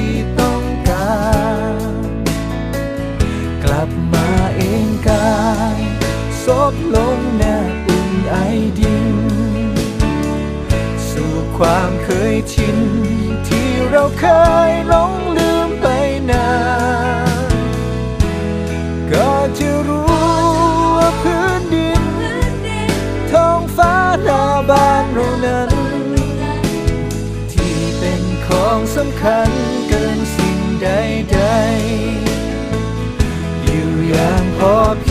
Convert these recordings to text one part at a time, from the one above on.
ี่ บลงหน้าอุ่นไอดิน สู่ความเคยชิน ที่เราเคยหลงลืมไปนานก็จะรู้ว่าพื้นดิน ท้องฟ้าหน้าบ้านเรานั้น ที่เป็นของสำคัญเกินสิ่งใดๆอยู่อย่างพอเพียง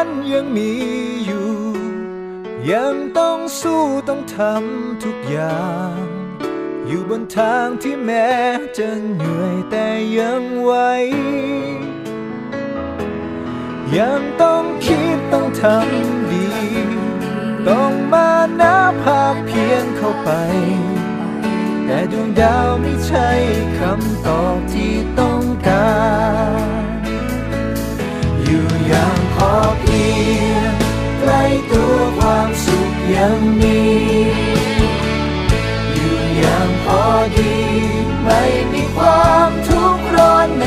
มุ่งมั่นยังมีอยู่ ยังต้องสู้ต้องทำทุกอย่าง อยู่บนทางที่แม้จะเหนื่อยแต่ยังไหวยังต้องคิดต้องทำดี ต้องมาหนับภาคเพียงเข้าไป แต่ดวงดาวไม่ใช่คำตอบที่ต้องการ อยู่อย่าง ยังมีอยู่อย่างพอดี ไม่มีความทุกข์ร้อนใน